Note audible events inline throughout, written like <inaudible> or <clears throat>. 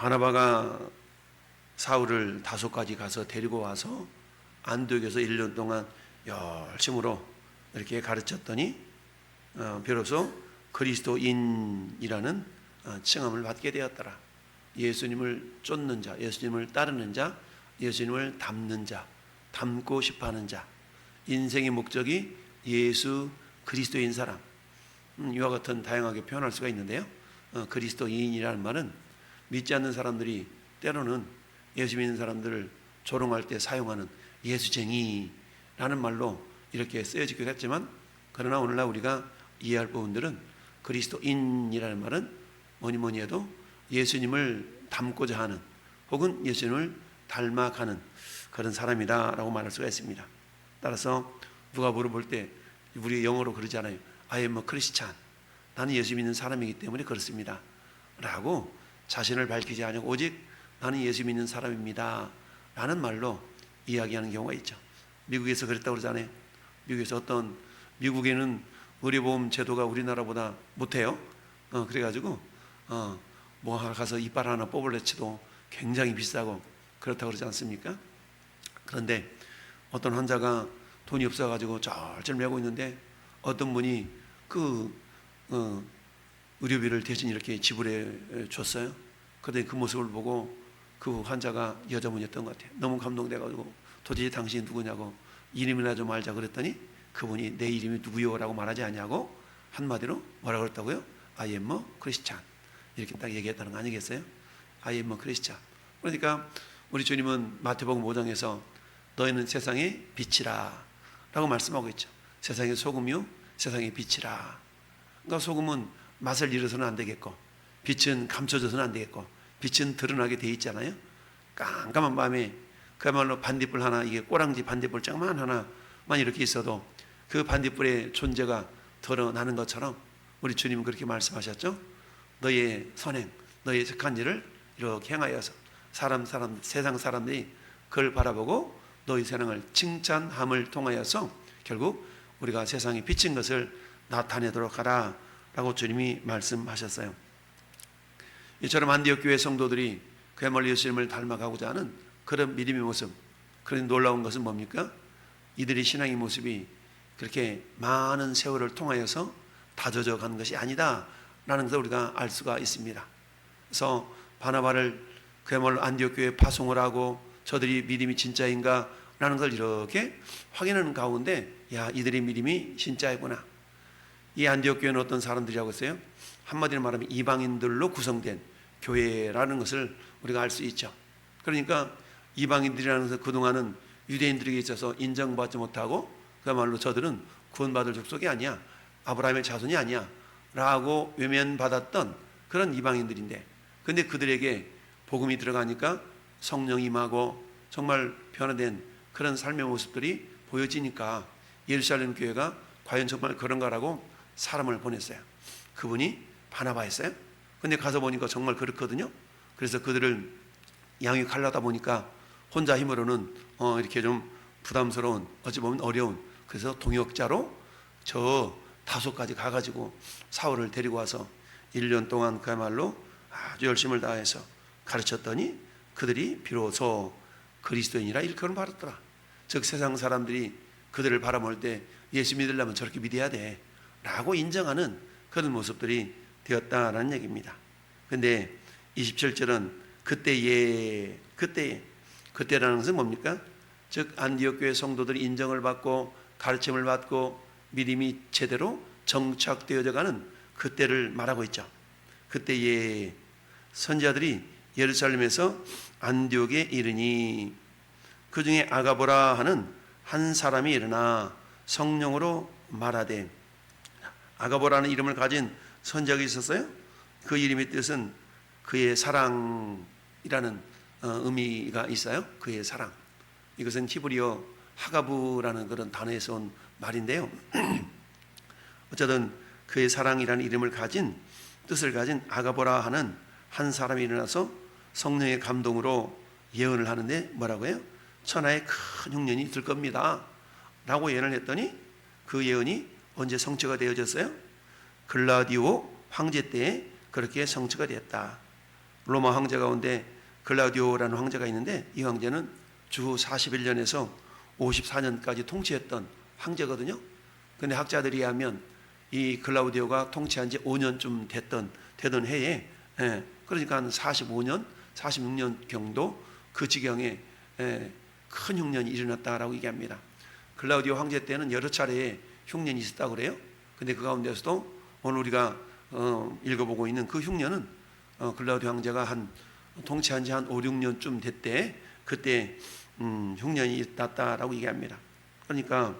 바나바가 사울을 다섯 가지 가서 데리고 와서 안독에서 1년 동안 열심으로 이렇게 가르쳤더니 어, 비로소 그리스도인이라는 어, 칭함을 받게 되었더라. 예수님을 쫓는 자, 예수님을 따르는 자, 예수님을 닮는 자, 닮고 싶어 하는 자, 인생의 목적이 예수 그리스도인 사람. 음, 이와 같은 다양하게 표현할 수가 있는데요. 어, 그리스도인이라는 말은 믿지 않는 사람들이 때로는 예수 믿는 사람들을 조롱할 때 사용하는 예수쟁이라는 말로 이렇게 쓰여지기도 했지만 그러나 오늘날 우리가 이해할 부분들은 그리스도인이라는 말은 뭐니 뭐니 해도 예수님을 닮고자 하는 혹은 예수님을 닮아가는 그런 사람이다라고 말할 수가 있습니다. 따라서 누가 물어볼 때 우리 영어로 그러잖아요. I am a Christian. 나는 예수 믿는 사람이기 때문에 그렇습니다. 라고 자신을 밝히지 않고 오직 나는 예수 믿는 사람입니다. 라는 말로 이야기하는 경우가 있죠. 미국에서 그랬다고 그러잖아요. 미국에서 어떤 미국에는 의료보험 제도가 우리나라보다 못해요. 어, 그래가지고 어, 뭐 하나 가서 이빨 하나 뽑을래치도 굉장히 비싸고 그렇다고 그러지 않습니까? 그런데 어떤 환자가 돈이 없어가지고 쩔쩔 매고 있는데 어떤 분이 그 어, 의료비를 대신 이렇게 지불해 줬어요. 그런데 그 모습을 보고 그 환자가 여자분이었던 것 같아요. 너무 감동돼가지고 도대체 당신이 누구냐고 이름이나 좀 알자 그랬더니 그분이 내 이름이 누구요라고 말하지 않냐고 한마디로 뭐라 그랬다고요? A Christian 이렇게 딱 얘기했다는 거 아니겠어요? A Christian 그러니까 우리 주님은 마태복음 5장에서 너희는 세상의 빛이라 라고 말씀하고 있죠. 세상의 소금이요 세상의 빛이라 그러니까 소금은 맛을 잃어서는 안 되겠고 빛은 감춰져서는 안 되겠고 빛은 드러나게 돼 있잖아요. 깜깜한 밤에 그야말로 반딧불 하나 이게 꼬랑지 반딧불 짱만 하나만 이렇게 있어도 그 반딧불의 존재가 드러나는 것처럼 우리 주님은 그렇게 말씀하셨죠. 너의 선행, 너의 착한 일을 이렇게 행하여서 사람 사람 세상 사람들이 그걸 바라보고 너희 세상을 칭찬함을 통하여서 결국 우리가 세상에 비친 것을 나타내도록 하라 라고 주님이 말씀하셨어요. 이처럼 안디옥 교회 성도들이 그야말로 예수님을 닮아가고자 하는 그런 믿음의 모습, 그런 놀라운 것은 뭡니까? 이들의 신앙의 모습이 그렇게 많은 세월을 통하여서 다져져 가는 것이 아니다라는 것을 우리가 알 수가 있습니다. 그래서 바나바를 그야말로 안디옥 교회에 파송을 하고 저들이 믿음이 진짜인가라는 걸 이렇게 확인하는 가운데 야 이들의 믿음이 진짜이구나. 이 안디옥 교회는 어떤 사람들이라고 했어요? 한마디로 말하면 이방인들로 구성된 교회라는 것을 우리가 알 수 있죠. 그러니까 이방인들이라는 것은 그동안은 유대인들에게 있어서 인정받지 못하고 그야말로 저들은 구원받을 족속이 아니야. 아브라함의 자손이 아니야. 라고 외면받았던 그런 이방인들인데 근데 그들에게 복음이 들어가니까 성령이 임하고 정말 변화된 그런 삶의 모습들이 보여지니까 예루살렘 교회가 과연 정말 그런가라고 사람을 보냈어요. 그분이 바나바였어요. 근데 가서 보니까 정말 그렇거든요. 그래서 그들을 양육하려다 보니까 혼자 힘으로는 어 이렇게 좀 부담스러운 어찌 보면 어려운 그래서 동역자로 저 다소까지 가가지고 사울을 데리고 와서 1년 동안 그야말로 아주 열심을 다해서 가르쳤더니 그들이 비로소 그리스도인이라 일컬음 받았더라. 즉 세상 사람들이 그들을 바라볼 때 예수 믿으려면 저렇게 믿어야 돼. 라고 인정하는 그런 모습들이 되었다라는 얘기입니다. 근데 27절은 그때에 그때에 그때라는 것은 뭡니까? 즉 안디옥 교회 성도들이 인정을 받고 가르침을 받고 믿음이 제대로 정착되어져 가는 그때를 말하고 있죠. 그때에 선지자들이 예루살렘에서 안디옥에 이르니 그 중에 아가보라 하는 한 사람이 일어나 성령으로 말하되 아가보라는 이름을 가진 선지자가 있었어요. 그 이름의 뜻은 그의 사랑이라는 어, 의미가 있어요. 그의 사랑. 이것은 히브리어 하가부라는 그런 단어에서 온 말인데요. <clears throat> 어쨌든 그의 사랑이라는 이름을 가진 뜻을 가진 아가보라 하는 한 사람이 일어나서 성령의 감동으로 예언을 하는데 뭐라고 해요? 천하에 큰 흉년이 있을 겁니다. 라고 예언을 했더니 그 예언이 언제 성취가 되어졌어요? 글라디오 황제 때에 그렇게 성취가 되었다. 로마 황제 가운데 글라디오라는 황제가 있는데 이 황제는 주 41년에서 54년까지 통치했던 황제거든요. 근데 학자들이 하면 이 글라우디오가 통치한 지 5년쯤 됐던 되던 해에 예, 그러니까 한 45년, 46년 경도 그 지경에 예, 큰 흉년이 일어났다라고 얘기합니다. 글라우디오 황제 때는 여러 차례의 흉년이 있었다고 그래요. 근데 그 가운데서도 오늘 우리가 어, 읽어보고 있는 그 흉년은 어, 글라우디오 황제가 한 통치한 지 한 5, 6년쯤 됐대. 그때 음, 흉년이 났다라고 얘기합니다. 그러니까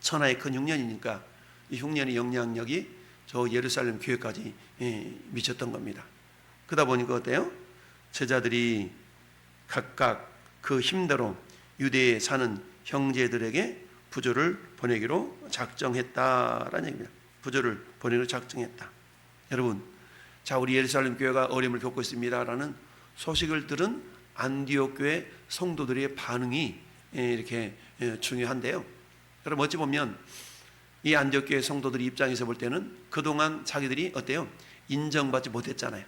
천하의 큰 흉년이니까 이 흉년의 영향력이 저 예루살렘 교회까지 예, 미쳤던 겁니다. 그러다 보니까 어때요? 제자들이 각각 그 힘대로 유대에 사는 형제들에게 부조를 보내기로 작정했다라는 얘기입니다. 부조를 보내기로 작정했다. 여러분, 자 우리 예루살렘 교회가 어려움을 겪고 있습니다라는 소식을 들은 안디옥 교회 성도들의 반응이 예, 이렇게 예, 중요한데요. 여러분 어찌 보면 이 안디옥 교회 성도들 입장에서 볼 때는 그동안 자기들이 어때요? 인정받지 못했잖아요.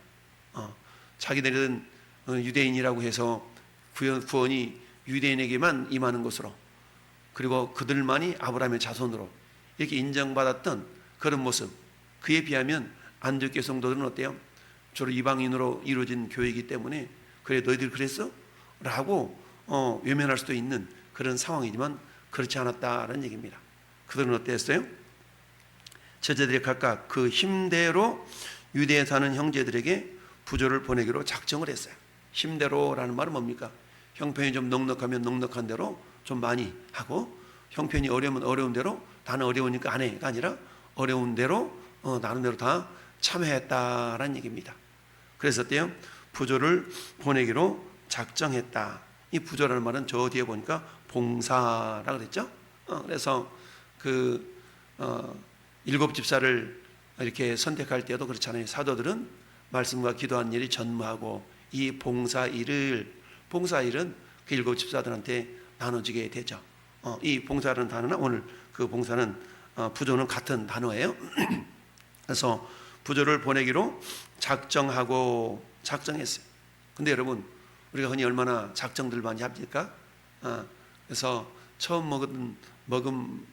어, 자기들은 어, 유대인이라고 해서 구원, 구원이 유대인에게만 임하는 것으로 그리고 그들만이 아브라함의 자손으로 이렇게 인정받았던 그런 모습 그에 비하면 안디옥 교회 성도들은 어때요? 주로 이방인으로 이루어진 교회이기 때문에 그래 너희들 그랬어? 라고 어, 외면할 수도 있는 그런 상황이지만 그렇지 않았다는 얘기입니다. 그들은 어땠어요? 제자들이 각각 그 힘대로 유대에 사는 형제들에게 부조를 보내기로 작정을 했어요. 힘대로라는 말은 뭡니까? 형편이 좀 넉넉하면 넉넉한 대로 좀 많이 하고 형편이 어려우면 어려운 대로 나는 어려우니까 안 해가 아니라 어려운 대로 어, 나는 대로 다 참여했다라는 얘기입니다. 그래서 어때요? 부조를 보내기로 작정했다. 이 부조라는 말은 저 뒤에 보니까 봉사라 그랬죠. 어, 그래서 그 어, 일곱 집사를 이렇게 선택할 때도 그렇잖아요. 사도들은 말씀과 기도한 일이 전무하고 이 봉사 일을 봉사 일은 그 일곱 집사들한테 나눠지게 되죠. 어, 이 봉사라는 단어는 오늘 그 봉사는 어, 부조는 같은 단어예요. <clears throat> 그래서 부조를 보내기로 작정하고 작정했어요. 근데 여러분 우리가 흔히 얼마나 작정들 많이 합니까? 어, 그래서 처음 먹은 먹음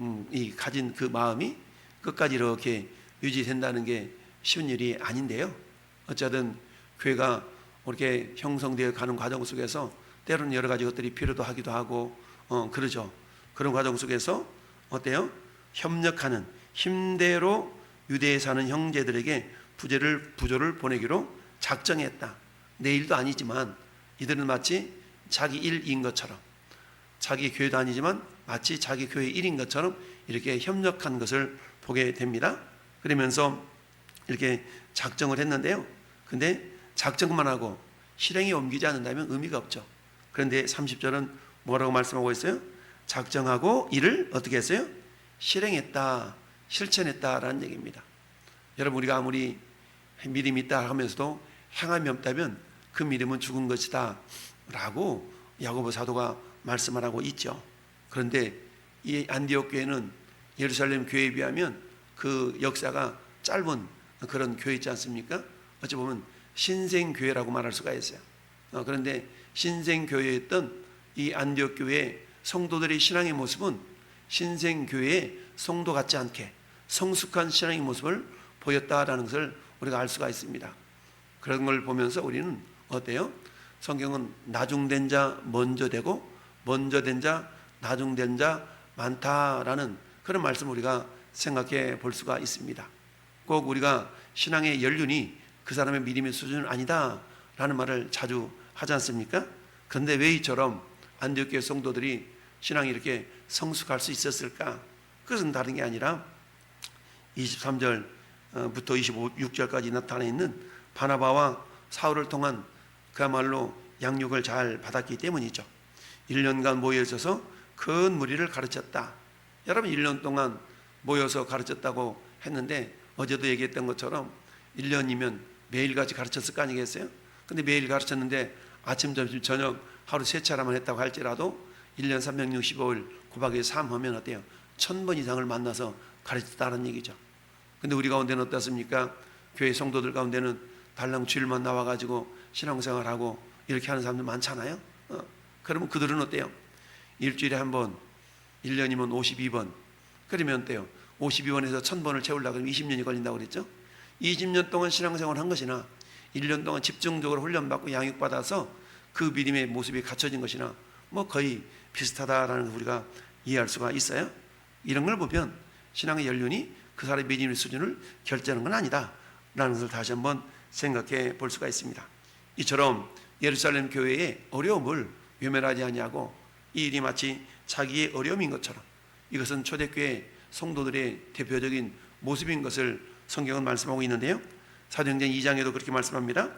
음, 이 가진 그 마음이 끝까지 이렇게 유지된다는 게 쉬운 일이 아닌데요. 어쨌든 교회가 이렇게 형성되어 가는 과정 속에서 때로는 여러 가지 것들이 필요도 하기도 하고 어, 그러죠. 그런 과정 속에서 어때요? 협력하는 힘대로 유대에 사는 형제들에게 부재를 부조를 보내기로 작정했다. 내 일도 아니지만 이들은 마치 자기 일인 것처럼 자기 교회도 아니지만 마치 자기 교회 일인 것처럼 이렇게 협력한 것을 보게 됩니다. 그러면서 이렇게 작정을 했는데요. 근데 작정만 하고 실행에 옮기지 않는다면 의미가 없죠. 그런데 30절은 뭐라고 말씀하고 있어요? 작정하고 이를 어떻게 했어요? 실행했다, 실천했다라는 얘기입니다. 여러분 우리가 아무리 믿음이 있다 하면서도 행함이 없다면 그 믿음은 죽은 것이다 라고 야고보 사도가 말씀을 하고 있죠. 그런데 이 안디옥 교회는 예루살렘 교회에 비하면 그 역사가 짧은 그런 교회 있지 않습니까? 어찌 보면 신생 교회라고 말할 수가 있어요. 어, 그런데 신생 교회였던 이 안디옥 교회 성도들의 신앙의 모습은 신생 교회의 성도 같지 않게 성숙한 신앙의 모습을 보였다라는 것을 우리가 알 수가 있습니다. 그런 걸 보면서 우리는 어때요? 성경은 나중된 자 먼저 되고 먼저 된 자 나중된 자 많다라는 그런 말씀 우리가 생각해 볼 수가 있습니다. 꼭 우리가 신앙의 연륜이 그 사람의 믿음의 수준은 아니다라는 말을 자주 하지 않습니까? 그런데 왜 이처럼 안디옥교회 성도들이 신앙이 이렇게 성숙할 수 있었을까? 그것은 다른 게 아니라 23절부터 26절까지 나타나 있는 바나바와 사울을 통한 그야말로 양육을 잘 받았기 때문이죠. 1년간 모여 있어서 큰 무리를 가르쳤다. 여러분 1년 동안 모여서 가르쳤다고 했는데 어제도 얘기했던 것처럼 1년이면 매일같이 가르쳤을 거 아니겠어요? 근데 매일 가르쳤는데 아침, 점심, 저녁 하루 세 차례만 했다고 할지라도 1년 365일 곱하기 3 하면 어때요? 천 번 이상을 만나서 가르쳤다는 얘기죠. 근데 우리 가운데는 어떻습니까? 교회 성도들 가운데는 달랑 주일만 나와가지고 신앙생활하고 이렇게 하는 사람들 많잖아요. 어, 그러면 그들은 어때요? 일주일에 한 번, 1년이면 52번. 그러면 어때요? 52번에서 1000번을 채우려고 그러면 20년이 걸린다고 그랬죠? 20년 동안 신앙생활을 한 것이나 1년 동안 집중적으로 훈련받고 양육받아서 그 믿음의 모습이 갖춰진 것이나 뭐 거의 비슷하다라는 걸 우리가 이해할 수가 있어요. 이런 걸 보면 신앙의 연륜이 그 사람의 믿음의 수준을 결정하는 건 아니다. 라는 것을 다시 한번 생각해 볼 수가 있습니다. 이처럼 예루살렘 교회의 어려움을 외면하지 아니하고 이 일이 마치 자기의 어려움인 것처럼 이것은 초대교회 성도들의 대표적인 모습인 것을 성경은 말씀하고 있는데요. 사도행전 2장에도 그렇게 말씀합니다.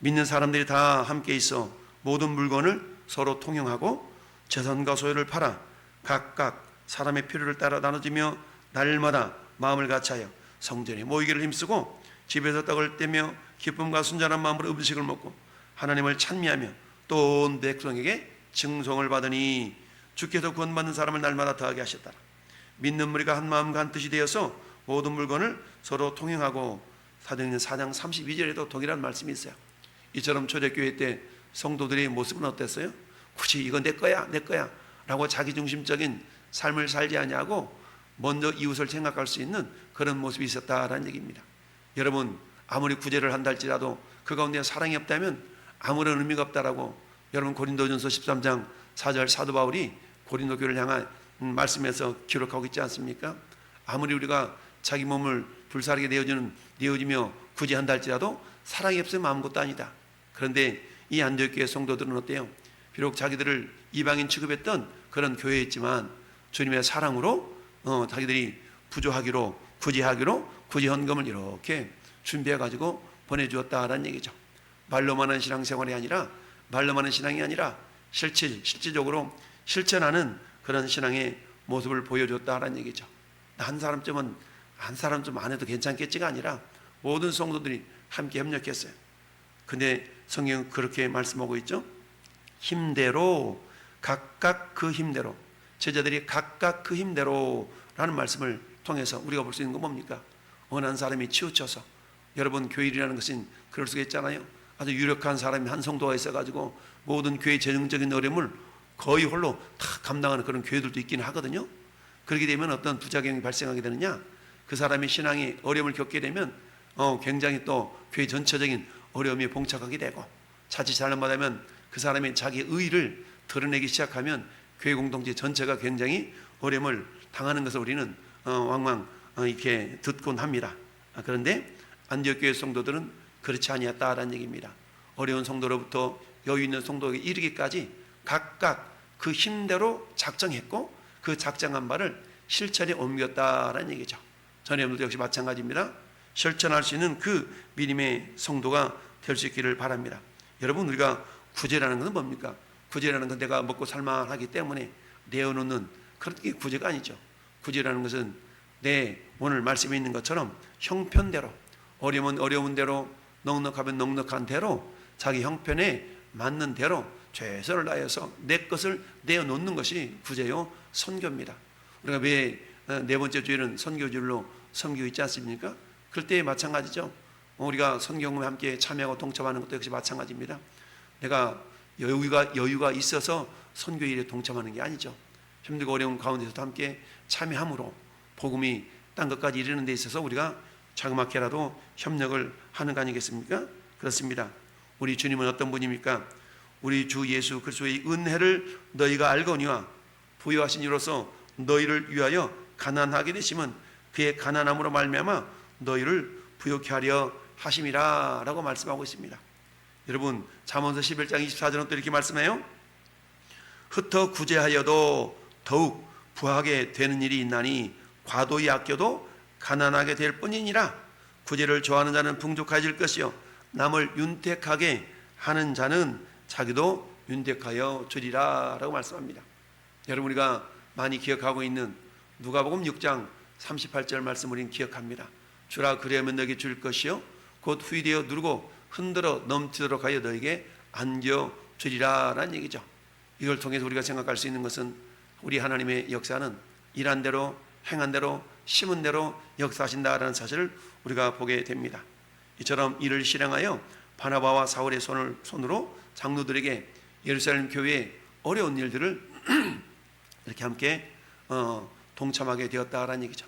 믿는 사람들이 다 함께 있어 모든 물건을 서로 통용하고 재산과 소유를 팔아 각각 사람의 필요를 따라 나눠주며 날마다 마음을 같이하여 성전에 모이기를 힘쓰고 집에서 떡을 떼며 기쁨과 순전한 마음으로 음식을 먹고 하나님을 찬미하며 또 백성에게 증송을 받으니 주께서 구원받는 사람을 날마다 더하게 하셨다라 믿는 무리가 한 마음과 한 뜻이 되어서 모든 물건을 서로 통용하고 사도행전 4장 32절에도 동일한 말씀이 있어요 이처럼 초대교회 때 성도들의 모습은 어땠어요? 굳이 이건 내 거야 내 거야 라고 자기중심적인 삶을 살지 아니하고 먼저 이웃을 생각할 수 있는 그런 모습이 있었다라는 얘기입니다 여러분 아무리 구제를 한다 할지라도 그 가운데 사랑이 없다면 아무런 의미가 없다라고 여러분 고린도전서 13장 4절 사도 바울이 고린도 교회를 향한 음, 말씀에서 기록하고 있지 않습니까? 아무리 우리가 자기 몸을 불사르게 내어주는 내어주며 구제한다 할지라도 사랑이 없으면 아무것도 아니다. 그런데 이 안디옥교회 성도들은 어때요? 비록 자기들을 이방인 취급했던 그런 교회였지만 주님의 사랑으로 어, 자기들이 부조하기로 구제하기로 구제 헌금을 이렇게 준비해 가지고 보내주었다라는 얘기죠. 말로만 하는 신앙생활이 아니라 말로만 하는 신앙이 아니라 실질 실질적으로 실천하는 그런 신앙의 모습을 보여줬다라는 얘기죠. 한 사람쯤은 한 사람 좀 안 해도 괜찮겠지가 아니라 모든 성도들이 함께 협력했어요. 근데 성경은 그렇게 말씀하고 있죠. 힘대로 각각 그 힘대로 제자들이 각각 그 힘대로라는 말씀을 통해서 우리가 볼 수 있는 건 뭡니까? 한 사람이 치우쳐서 여러분 교일이라는 것은 그럴 수가 있잖아요. 아주 유력한 사람이 한 성도가 있어가지고 모든 교회 재정적인 어려움을 거의 홀로 다 감당하는 그런 교회들도 있긴 하거든요. 그렇게 되면 어떤 부작용이 발생하게 되느냐? 그 사람이 신앙이 어려움을 겪게 되면 어, 굉장히 또 교회 전체적인 어려움에 봉착하게 되고 자칫 잘못하면 그 사람이 자기 의를 드러내기 시작하면 교회 공동체 전체가 굉장히 어려움을 당하는 것을 우리는 어, 왕왕 어, 이렇게 듣곤 합니다. 아, 그런데 안디옥 교회 성도들은 그렇지 아니었다라는 얘기입니다. 어려운 성도로부터 여유 있는 성도에게 이르기까지 각각 그 힘대로 작정했고 그 작정한 바를 실천에 옮겼다라는 얘기죠. 전여러분도 역시 마찬가지입니다. 실천할 수 있는 그 믿음의 성도가 될 수 있기를 바랍니다. 여러분 우리가 구제라는 것은 뭡니까? 구제라는 건 내가 먹고 살만하기 때문에 내어놓는 그런 게 구제가 아니죠. 구제라는 것은 내 오늘 말씀에 있는 것처럼 형편대로 어려우면 어려운 대로 넉넉하면 넉넉한 대로 자기 형편에 맞는 대로 최선을 다해서 내 것을 내어놓는 것이 구제요 선교입니다. 우리가 왜 네 번째 주에는 선교주일로 섬기고 있지 않습니까? 그럴 때 마찬가지죠. 우리가 선교금에 함께 참여하고 동참하는 것도 역시 마찬가지입니다. 내가 여유가 여유가 있어서 선교 일에 동참하는 게 아니죠. 힘들고 어려운 가운데서도 함께 참여함으로 복음이 딴 것까지 이르는 데 있어서 우리가 자그맣게라도 협력을 하는 거 아니겠습니까? 그렇습니다. 우리 주님은 어떤 분입니까? 우리 주 예수 그리스도의 은혜를 너희가 알거니와 부여하신 이로써 너희를 위하여 가난하게 되시면 그의 가난함으로 말미암아 너희를 부욕케 하려 하심이라라고 말씀하고 있습니다. 여러분 잠언서 11장 24절은 또 이렇게 말씀해요. 흩어 구제하여도 더욱 부하게 되는 일이 있나니 과도히 아껴도 가난하게 될 뿐이니라 구제를 좋아하는 자는 풍족해질 것이요 남을 윤택하게 하는 자는 자기도 윤택하여 주리라라고 말씀합니다. 여러분 우리가 많이 기억하고 있는 누가복음 6장 38절 말씀 우리는 기억합니다. 주라 그리하면 너에게 줄 것이요 곧 후이되어 누르고 흔들어 넘치도록 하여 너에게 안겨 주리라라는 얘기죠. 이걸 통해서 우리가 생각할 수 있는 것은 우리 하나님의 역사는 일한 대로 행한 대로 심은 대로 역사하신다라는 사실을 우리가 보게 됩니다. 이처럼 이를 실행하여 바나바와 사울의 손을 손으로 장로들에게 예루살렘 교회의 어려운 일들을 <clears throat> 이렇게 함께 어, 동참하게 되었다라는 얘기죠.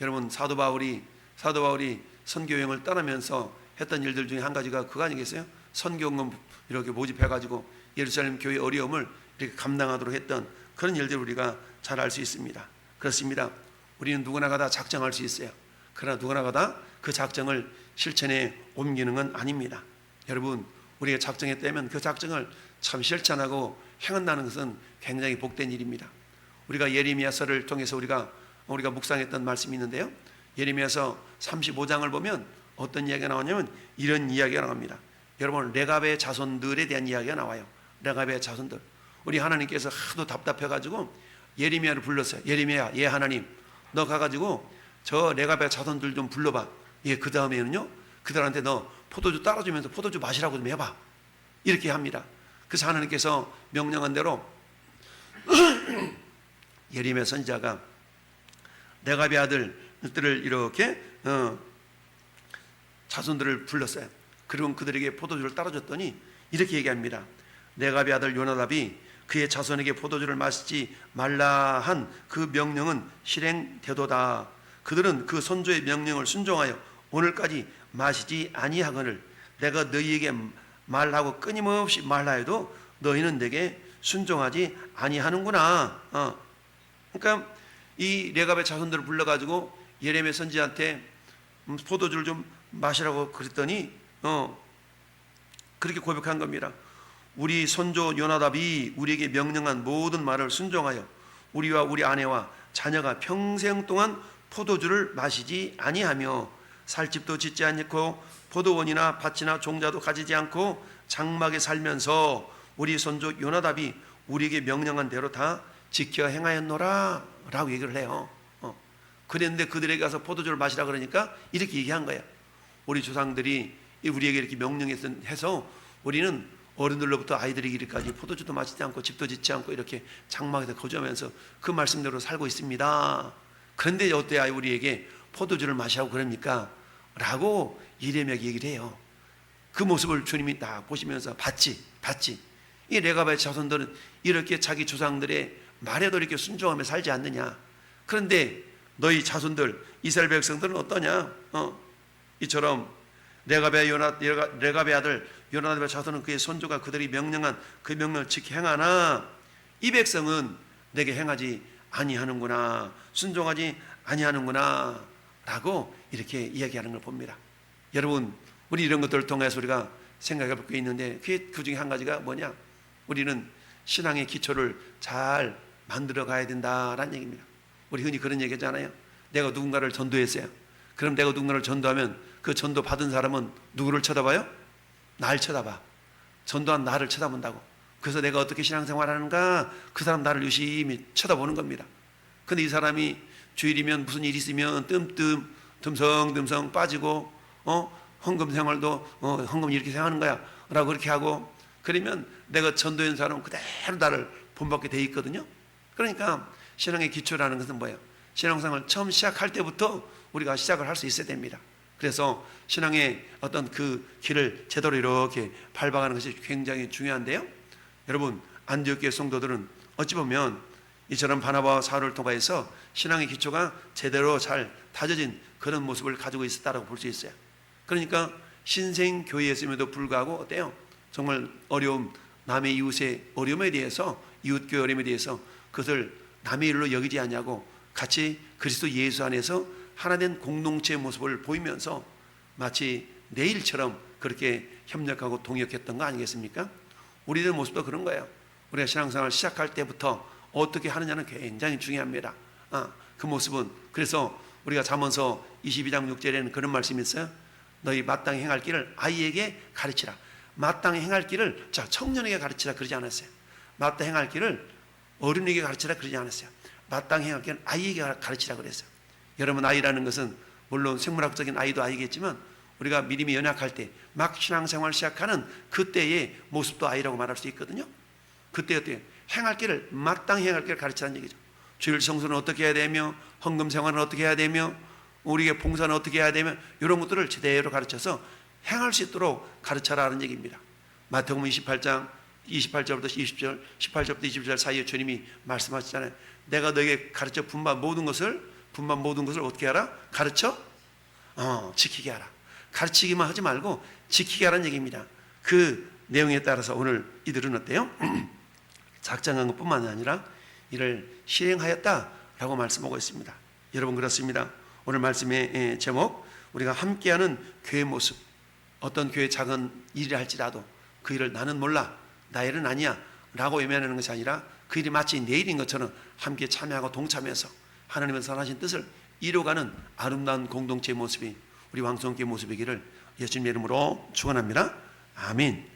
여러분 사도 바울이 사도 바울이 선교 여행을 떠나면서 했던 일들 중에 한 가지가 그거 아니겠어요? 선교금 이렇게 모집해 가지고 예루살렘 교회 어려움을 이렇게 감당하도록 했던 그런 일들 우리가 잘 알 수 있습니다. 그렇습니다. 우리는 누구나가 다 작정할 수 있어요. 그러나 누구나가 다 그 작정을 실천에 옮기는 건 아닙니다. 여러분, 우리가 작정했다면 그 작정을 참 실천하고 행한다는 것은 굉장히 복된 일입니다. 우리가 예레미야서를 통해서 우리가 우리가 묵상했던 말씀이 있는데요. 예레미야서 35장을 보면 어떤 이야기가 나오냐면 이런 이야기가 나옵니다. 여러분 레갑의 자손들에 대한 이야기가 나와요. 레갑의 자손들. 우리 하나님께서 하도 답답해 가지고 예레미야를 불렀어요. 예레미야, 예 하나님, 너 가 가지고 저 레갑의 자손들 좀 불러봐. 예, 그 다음에는요, 그들한테 너 포도주 따라주면서 포도주 마시라고 좀 해봐. 이렇게 합니다. 그래서 하나님께서 명령한 대로 <clears throat> 예레미야 선지자가 레갑의 아들들을 이렇게 어, 자손들을 불렀어요. 그리고 그들에게 포도주를 따라줬더니 이렇게 얘기합니다. 레갑의 아들 요나답이 그의 자손에게 포도주를 마시지 말라 한 그 명령은 실행되도다. 그들은 그 선조의 명령을 순종하여 오늘까지 마시지 아니하거늘 내가 너희에게 말하고 끊임없이 말하여도 너희는 내게 순종하지 아니하는구나. 어. 그러니까 이 레갑의 자손들을 불러가지고 예레미야 선지한테 음, 포도주를 좀 마시라고 그랬더니 어 그렇게 고백한 겁니다. 우리 손조 요나답이 우리에게 명령한 모든 말을 순종하여 우리와 우리 아내와 자녀가 평생 동안 포도주를 마시지 아니하며 살집도 짓지 않고 포도원이나 밭이나 종자도 가지지 않고 장막에 살면서 우리 손조 요나답이 우리에게 명령한 대로 다 지켜 행하였노라 라고 얘기를 해요. 어. 그랬는데 그들에게 가서 포도주를 마시라 그러니까 이렇게 얘기한 거야. 우리 조상들이 우리에게 이렇게 명령해서 우리는 어른들로부터 아이들에게 이르기까지 포도주도 마시지 않고 집도 짓지 않고 이렇게 장막에서 거주하면서 그 말씀대로 살고 있습니다. 그런데 어때야 우리에게 포도주를 마시라고 그럽니까? 라고 이레미야가 얘기를 해요. 그 모습을 주님이 딱 보시면서 봤지, 봤지. 이 레가바의 자손들은 이렇게 자기 조상들의 말에도 이렇게 순종하며 살지 않느냐. 그런데 너희 자손들 이스라엘 백성들은 어떠냐? 어, 이처럼 레가베 요나 레가베 아들 요나답의 자손은 그의 손조가 그들이 명령한 그 명령을 지켜 행하나 이 백성은 내게 행하지 아니하는구나 순종하지 아니하는구나라고 이렇게 이야기하는 걸 봅니다. 여러분 우리 이런 것들을 통해서 우리가 생각해 볼 게 있는데 그 중에 한 가지가 뭐냐? 우리는 신앙의 기초를 잘 만들어 가야 된다라는 얘기입니다. 우리 흔히 그런 얘기 하잖아요. 내가 누군가를 전도했어요. 그럼 내가 누군가를 전도하면 그 전도 받은 사람은 누구를 쳐다봐요? 날 쳐다봐. 전도한 나를 쳐다본다고. 그래서 내가 어떻게 신앙생활 하는가? 그 사람 나를 유심히 쳐다보는 겁니다. 근데 이 사람이 주일이면 무슨 일 있으면 뜸뜸 듬성듬성 빠지고 어 헌금 생활도 어 헌금 이렇게 생각하는 거야. 라고 그렇게 하고 그러면 내가 전도한 사람은 그대로 나를 본받게 돼 있거든요. 그러니까 신앙의 기초라는 것은 뭐예요? 신앙생활 처음 시작할 때부터 우리가 시작을 할 수 있어야 됩니다. 그래서 신앙의 어떤 그 길을 제대로 이렇게 밟아가는 것이 굉장히 중요한데요. 여러분 안디옥교회 성도들은 어찌 보면 이처럼 바나바와 사울을 통해서 신앙의 기초가 제대로 잘 다져진 그런 모습을 가지고 있었다라고 볼 수 있어요. 그러니까 신생 교회였음에도 불구하고 어때요? 정말 어려움 남의 이웃의 어려움에 대해서 이웃 교회 어려움에 대해서 그것을 남의 일로 여기지 않냐고 같이 그리스도 예수 안에서 하나 된 공동체의 모습을 보이면서 마치 내일처럼 그렇게 협력하고 동역했던 거 아니겠습니까? 우리들 모습도 그런 거예요. 우리가 신앙생활 시작할 때부터 어떻게 하느냐는 굉장히 중요합니다. 아, 그 모습은 그래서 우리가 잠언서 22장 6절에는 그런 말씀이 있어요. 너희 마땅히 행할 길을 아이에게 가르치라. 마땅히 행할 길을 자 청년에게 가르치라 그러지 않았어요. 마땅히 행할 길을 어른에게 가르치라 그러지 않았어요. 마땅히 행할 길은 아이에게 가르치라 그랬어요. 여러분 아이라는 것은 물론 생물학적인 아이도 아이겠지만 우리가 미림이 연약할 때 막 신앙생활 시작하는 그때의 모습도 아이라고 말할 수 있거든요. 그때 어때 행할 길을 마땅히 행할 길을 가르치라는 얘기죠. 주일 성수는 어떻게 해야 되며 헌금 생활은 어떻게 해야 되며 우리의 봉사는 어떻게 해야 되며 이런 것들을 제대로 가르쳐서 행할 수 있도록 가르쳐라는 얘기입니다. 마태복음 28장 28절부터 20절, 18절부터 20절 사이에 주님이 말씀하시잖아요. 내가 너에게 가르쳐 분반 모든 것을 분반 모든 것을 어떻게 하라? 가르쳐 어, 지키게 하라. 가르치기만 하지 말고 지키게 하라는 얘기입니다. 그 내용에 따라서 오늘 이들은 어때요? <clears throat> 작정한 것 뿐만 아니라 이를 실행하였다 라고 말씀하고 있습니다. 여러분 그렇습니다. 오늘 말씀의 예, 제목 우리가 함께하는 교회 모습 어떤 교회 작은 일을 할지라도 그 일을 나는 몰라 나 일은 아니야 라고 외면하는 것이 아니라 그 일이 마치 내 일인 것처럼 함께 참여하고 동참해서 하나님의 선하신 뜻을 이루어가는 아름다운 공동체의 모습이 우리 왕성교회 모습이기를 예수님 이름으로 축원합니다. 아멘.